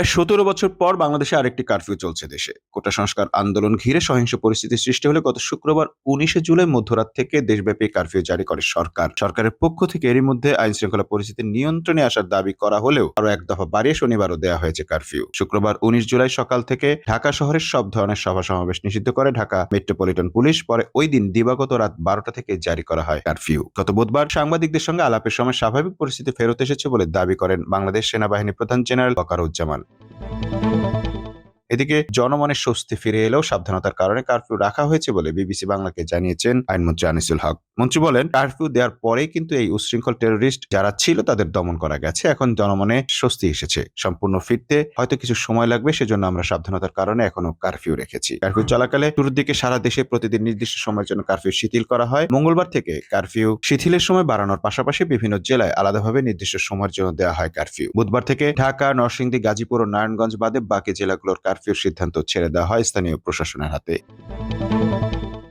প্রায় সতেরো বছর পর বাংলাদেশে আরেকটি কারফিউ চলছে দেশে। কোটা সংস্কার আন্দোলন ঘিরে সহিংস পরিস্থিতি সৃষ্টি হলে গত শুক্রবার উনিশে জুলাই মধ্যরাত থেকে দেশব্যাপী কারফিউ জারি করে সরকার। সরকারের পক্ষ থেকে এরই মধ্যে আইন শৃঙ্খলা পরিস্থিতি নিয়ন্ত্রণে আসার দাবি করা হলেও আরও এক দফা বাড়িয়ে শনিবারও দেওয়া হয়েছে কারফিউ শুক্রবার উনিশ জুলাই সকাল থেকে ঢাকা শহরের সব ধরনের সভা সমাবেশ নিষিদ্ধ করে ঢাকা মেট্রোপলিটন পুলিশ। পরে ওই দিন দিবাগত রাত বারোটা থেকে জারি করা হয় কারফিউ গত বুধবার সাংবাদিকদের সঙ্গে আলাপের সময় স্বাভাবিক পরিস্থিতি ফেরত এসেছে বলে দাবি করেন বাংলাদেশ সেনাবাহিনী প্রধান জেনারেল বকারুজ্জামান। এদিকে জনমনের স্বস্তি ফিরে এলেও সাবধানতার কারণে কারফিউ রাখা হয়েছে বলে বিবিসি বাংলাকে জানিয়েছেন আইনমন্ত্রী আনিসুল হক। মন্ত্রী বলেন, কারফিউ দেওয়ার পরেই কিন্তু এই উশৃঙ্খল টেরোরিস্ট যারা ছিল তাদের দমন করা গেছে। এখন জনমনে স্বস্তি এসেছে। সম্পূর্ণ ফিরতে হয়তো কিছু সময় লাগবে, সেজন্য আমরা সাবধানতার কারণে এখনও কারফিউ রেখেছি। কারফিউ চলাকালে শুরুর দিকে সারা দেশে প্রতিদিন নির্দিষ্ট সময়ের জন্য কারফিউ শিথিল করা হয়। মঙ্গলবার থেকে কারফিউ শিথিলের সময় বাড়ানোর পাশাপাশি বিভিন্ন জেলায় আলাদাভাবে নির্দিষ্ট সময়ের জন্য দেওয়া হয় কারফিউ। বুধবার থেকে ঢাকা, নরসিংদী, গাজীপুর ও নারায়ণগঞ্জ বাদে বাকি জেলাগুলোর কারফিউর সিদ্ধান্ত ছেড়ে দেওয়া হয় স্থানীয় প্রশাসনের হাতে।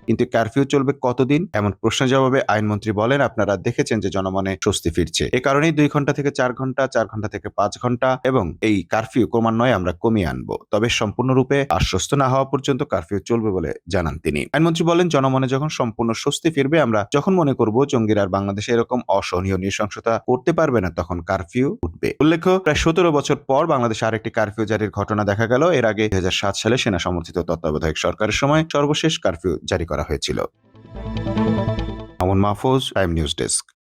কিন্তু কারফিউ চলবে কতদিন? এমন প্রশ্নের জবাবে আইনমন্ত্রী বলেন, আপনারা দেখেছেন যে জনমনে স্বস্তি ফিরছে। এ কারণেই দুই ঘণ্টা থেকে চার ঘণ্টা চার ঘণ্টা থেকে পাঁচ ঘণ্টা এবং এই কারফিউ ক্রমান্বয়ে আমরা কমিয়ে আনব। তবে সম্পূর্ণরূপে আশ্বস্ত না হওয়া পর্যন্ত কারফিউ চলবে বলে জানান তিনি। আইনমন্ত্রী বলেন, জনমনে যখন সম্পূর্ণ স্বস্তি ফিরবে, আমরা যখন মনে করব জঙ্গিরা আর বাংলাদেশে এরকম অসহনীয় নৃশংসতা করতে পারবে না, তখন কারফিউ উঠবে। উল্লেখ্য, প্রায় সতেরো বছর পর বাংলাদেশে আরেকটি কারফিউ জারির ঘটনা দেখা গেল। এর আগে দুই হাজার সাত সালে সেনা সমর্থিত তত্ত্বাবধায়ক সরকারের সময় সর্বশেষ কারফিউ জারি করা হয়েছিল। আমন মাহফুজ টাইম নিউজ ডেস্ক।